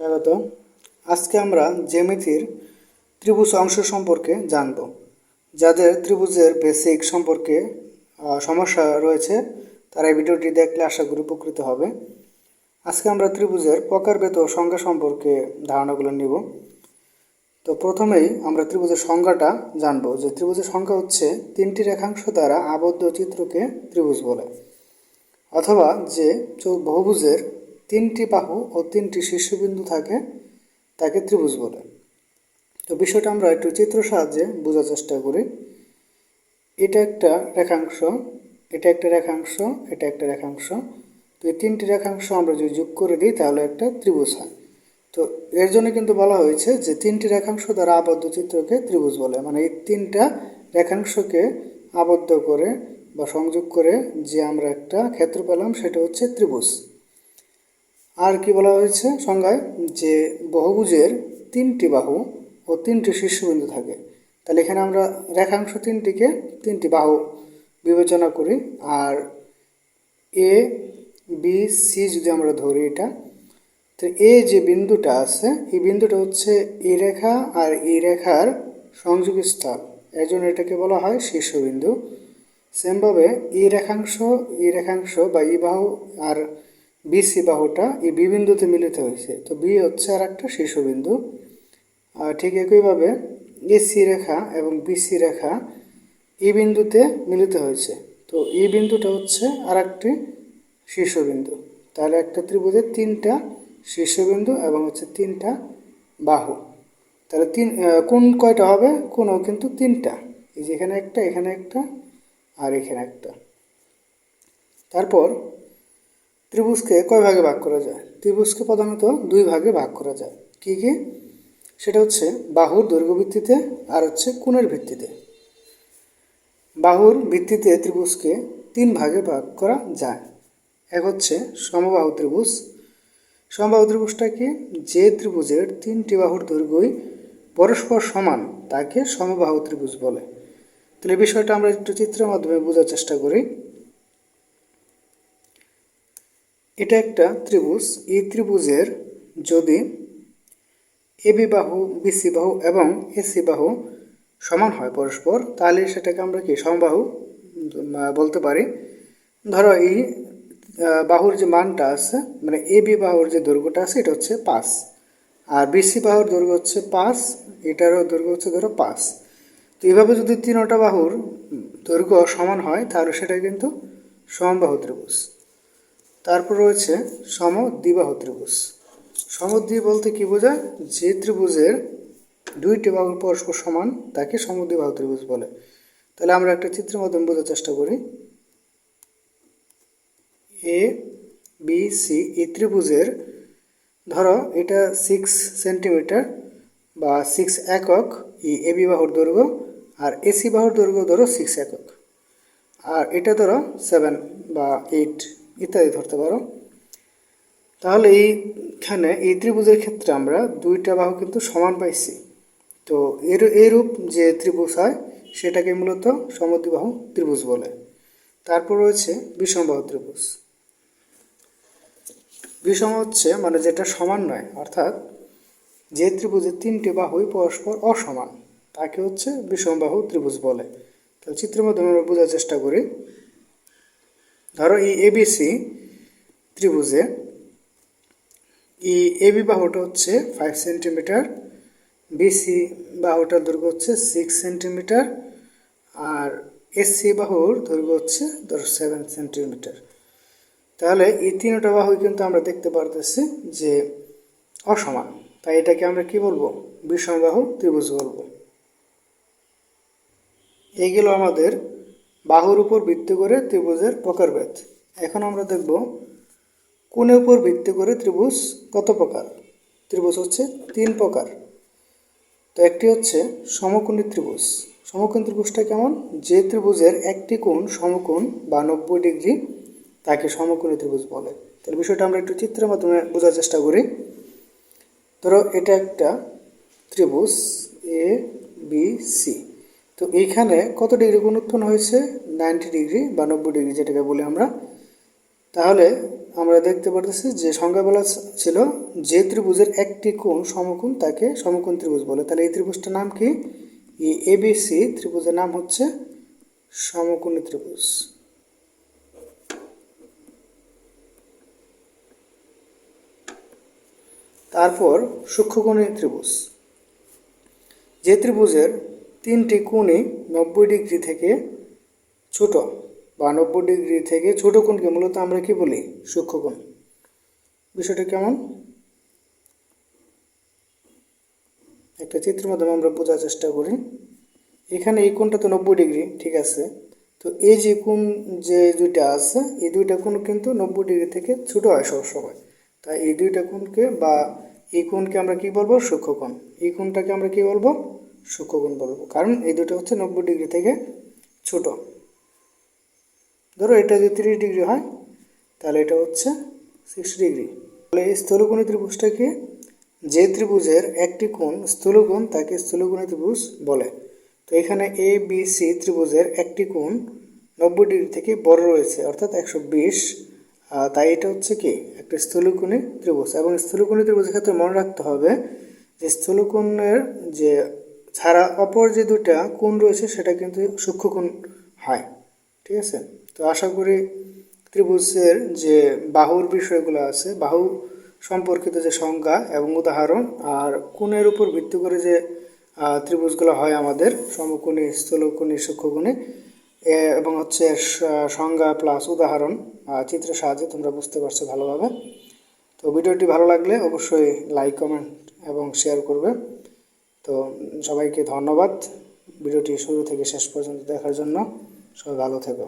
স্বাগত। আজকে আমরা জ্যামিতির ত্রিভুজ অংশ সম্পর্কে জানব, যাদের ত্রিভুজের বেসিক সম্পর্কে সমস্যা রয়েছে, তারা এই ভিডিওটি দেখলে আশা করি উপকৃত হবে। আজকে আমরা ত্রিভুজের প্রকারভেদ ও সংজ্ঞা সম্পর্কে ধারণাগুলো নিব। তো প্রথমেই আমরা ত্রিভুজের সংজ্ঞাটা জানব, যে ত্রিভুজের সংখ্যা হচ্ছে তিনটি রেখাংশ দ্বারা আবদ্ধ চিত্রকে ত্রিভুজ বলে, অথবা যে বহুভুজের তিনটি বাহু ও তিনটি শীর্ষবিন্দু থাকে, তাকে ত্রিভুজ বলে। তো বিষয়টা আমরা একটু চিত্র সাহায্যে বোঝার চেষ্টা করি। এটা একটা রেখাংশ, এটা একটা রেখাংশ, এটা একটা রেখাংশ। তো এই তিনটি রেখাংশ আমরা যদি যোগ করে দিই, তাহলে একটা ত্রিভুজ হয়। তো এর জন্য কিন্তু বলা হয়েছে যে তিনটি রেখাংশ দ্বারা আবদ্ধ চিত্রকে ত্রিভুজ বলে। মানে এই তিনটা রেখাংশকে আবদ্ধ করে বা সংযোগ করে যে আমরা একটা ক্ষেত্র পেলাম, সেটা হচ্ছে ত্রিভুজ। আর কি বলা হয়েছে সংজ্ঞায়? যে বহুভুজের তিনটি বাহু ও তিনটি শীর্ষবিন্দু থাকে। তাহলে এখানে আমরা রেখাংশ তিনটিকে তিনটি বাহু বিবেচনা করি। আর এ, বি, সি যদি আমরা ধরি এটা, তো এ যে বিন্দুটা আছে, এই বিন্দুটা হচ্ছে এই রেখা আর এই রেখার সংযোগ স্থল। এর জন্য এটাকে বলা হয় শীর্ষবিন্দু। সেমভাবে এই রেখাংশ এই রেখাংশ বা এই বাহু আর বিসি বাহুটা এই বি বিন্দুতে মিলিত হয়েছে। তো বি হচ্ছে আর একটা শীর্ষবিন্দু। আর ঠিক একইভাবে এসি রেখা এবং বিসি রেখা ই বিন্দুতে মিলিত হয়েছে। তো ই বিন্দুটা হচ্ছে আর একটি শীর্ষবিন্দু। তাহলে একটা ত্রিভুজের তিনটা শীর্ষবিন্দু এবং হচ্ছে তিনটা বাহু। তাহলে তিন কোন কয়টা হবে? কোনো কিন্তু তিনটা। এই যে এখানে একটা এখানে একটা, আর এখানে একটা। তারপর ত্রিভুজকে কয় ভাগে ভাগ করা যায়? ত্রিভুজকে প্রধানত দুই ভাগে ভাগ করা যায়। কি কি? সেটা হচ্ছে বাহুর দৈর্ঘ্য ভিত্তিতে আর হচ্ছে কোণের ভিত্তিতে। বাহুর ভিত্তিতে ত্রিভুজকে তিন ভাগে ভাগ করা যায়। এক হচ্ছে সমবাহু ত্রিভুজ। সমবাহু ত্রিভুজটা কি? যে ত্রিভুজের তিনটি বাহুর দৈর্ঘ্যই পরস্পর সমান, তাকে সমবাহু ত্রিভুজ বলে। তাহলে বিষয়টা আমরা একটু চিত্রের মাধ্যমে বোঝার চেষ্টা করি। এটা একটা ত্রিভুজ। এই ত্রিভুজের যদি এবি বাহু বিসি বাহু এবং এসি বাহু সমান হয় পরস্পর, তাহলে সেটাকে আমরা কি সমবাহু বলতে পারি। ধরো এই বাহুর যে মানটা আছে মানে এবি বাহুর যে দৈর্ঘ্যটা আছে, এটা হচ্ছে পাঁচ। আর বিসি বাহুর দৈর্ঘ্য হচ্ছে পাঁচ, এটারও দৈর্ঘ্য হচ্ছে ধরো পাঁচ। তো এইভাবে যদি তিনটা বাহুর দৈর্ঘ্য সমান হয়, তাহলে সেটা কিন্তু সমবাহু ত্রিভুজ। তারপর রয়েছে সমদ্বিবাহু ত্রিভুজ। সমদ্বি বলতে কি বোঝায়? যে ত্রিভুজের দুইটি বাহু পরস্পর সমান, তাকে সমদ্বিবাহু ত্রিভুজ বলে। তাহলে আমরা একটা চিত্রের মাধ্যমে বোঝার চেষ্টা করি। এ বি সি এই ত্রিভুজের, ধরো এটা সিক্স সেন্টিমিটার বা সিক্স একক, এই এবি বাহুর দৈর্ঘ্য আর এসি বাহুর দৈর্ঘ্য ধরো সিক্স একক। আর এটা ধরো সেভেন বা এইট ইত্যাদি ধরতে পারো। তাহলে এইখানে এই ত্রিভুজের ক্ষেত্রে আমরা দুইটা বাহু কিন্তু সমান পাইছি। তো এর এইরূপ যে ত্রিভুজ হয়, সেটাকে মূলত সমদ্বিবাহু ত্রিভুজ বলে। তারপর রয়েছে বিষমবাহু ত্রিভুজ। বিষম হচ্ছে মানে যেটা সমান নয়, অর্থাৎ যে ত্রিভুজের তিনটি বাহুই পরস্পর অসমান, তাকে হচ্ছে বিষমবাহু ত্রিভুজ বলে। তাহলে চিত্রের মাধ্যমে আমরা বোঝার চেষ্টা করি। ধরো এই এবিসি ত্রিভুজে, এই এবি বাহুটা হচ্ছে ফাইভ সেন্টিমিটার বিসি বাহুটার দৈর্ঘ্য হচ্ছে সিক্স সেন্টিমিটার আর এসসি বাহুর দৈর্ঘ্য হচ্ছে ধরো সেভেন সেন্টিমিটার তাহলে এই তিনটা বাহুই কিন্তু আমরা দেখতে পারতেছি যে অসমান। তাই এটাকে আমরা কি বলব? বিষমবাহু ত্রিভুজ বলব। এইগুলো আমাদের বাহুর উপর ভিত্তি করে ত্রিভুজের প্রকারভেদ। এখন আমরা দেখব কোণের উপর ভিত্তি করে ত্রিভুজ কত প্রকার? ত্রিভুজ হচ্ছে তিন প্রকার। তো একটি হচ্ছে সমকোণী ত্রিভুজ। সমকোণ ত্রিভুজটা কেমন? যে ত্রিভুজের একটি কোণ সমকোণ বা নব্বই ডিগ্রি, তাকে সমকোণী ত্রিভুজ বলে। তাহলে বিষয়টা আমরা একটু চিত্রের মাধ্যমে বোঝার চেষ্টা করি। ধরো এটা একটা ত্রিভুজ এ বি সি তো এইখানে কত ডিগ্রি কোণ উৎপন্ন হয়েছে? নাইনটি ডিগ্রি বা নব্বই ডিগ্রি যেটাকে বলি আমরা। তাহলে আমরা দেখতে পারতেছি যে সংজ্ঞা বলা ছিল যে ত্রিভুজের একটি কোণ সমকোণ তাকে সমকোণ ত্রিভুজ বলে। তাহলে এই ত্রিভুজটার নাম কি? এই এবিসি ত্রিভুজের নাম হচ্ছে সমকোণী ত্রিভুজ। তারপর সূক্ষ্মকোণী ত্রিভুজ। যে ত্রিভুজের তিনটি কোণই নব্বই ডিগ্রি থেকে ছোট বা নব্বই ডিগ্রি থেকে ছোট কোণকে মূলত আমরা কি বলি? সূক্ষ্মকোণ বিষয়টা কেমন? একটা চিত্রের মাধ্যমে আমরা বোঝার চেষ্টা করি। এখানে এই কোণটা তো নব্বই ডিগ্রি, ঠিক আছে? তো এই যে কোণ যে দুইটা আছে, এই দুইটা কোণ কিন্তু নব্বই ডিগ্রি থেকে ছোট হয় সবসময়। তাই এই দুইটা কোণকে বা এই কোণকে আমরা কি বলব? সূক্ষ্মকোণ এই কোণটাকে আমরা কি বলব? সূক্ষ্মকোণ বলব। কারণ এই দুটো হচ্ছে নব্বই ডিগ্রি থেকে ছোট। ধরো এটা যদি তিরিশ ডিগ্রি হয়, তাহলে এটা হচ্ছে সিক্সটি ডিগ্রি। তাহলে এই স্থূলকোণী ত্রিভুজটাকে যে ত্রিভুজের একটি কোণ স্থূলকোণ, তাকে স্থূলকোণী ত্রিভুজ বলে। তো এখানে এ বি সি ত্রিভুজের একটি কোণ নব্বই ডিগ্রি থেকে বড় রয়েছে, অর্থাৎ একশো বিশ। তাই এটা হচ্ছে কি? একটা স্থূলকোণী ত্রিভুজ। এবং স্থূলকোণী ত্রিভুজের ক্ষেত্রে মনে রাখতে হবে যে স্থূলকোণের যে ছাড়া অপর যে দুটা কোণ রয়েছে, সেটা কিন্তু সূক্ষ্মকোণ হয়। ঠিক আছে? তো আশা করি ত্রিভুজের যে বাহুর বিষয়গুলো আছে, বাহু সম্পর্কিত যে সংজ্ঞা এবং উদাহরণ আর কোণের উপর ভিত্তি করে যে ত্রিভুজগুলো হয় আমাদের সমকোণী, স্থূলকোণী, সূক্ষ্মকোণী এবং হচ্ছে সংজ্ঞা প্লাস উদাহরণ চিত্রের সাহায্যে তোমরা বুঝতে পারছ ভালোভাবে। তো ভিডিওটি ভালো লাগলে অবশ্যই লাইক কমেন্ট এবং শেয়ার করবে। তো সবাইকে ধন্যবাদ। ভিডিওটি শুরু থেকে শেষ পর্যন্ত দেখার জন্য সবাই ভালো থেকো।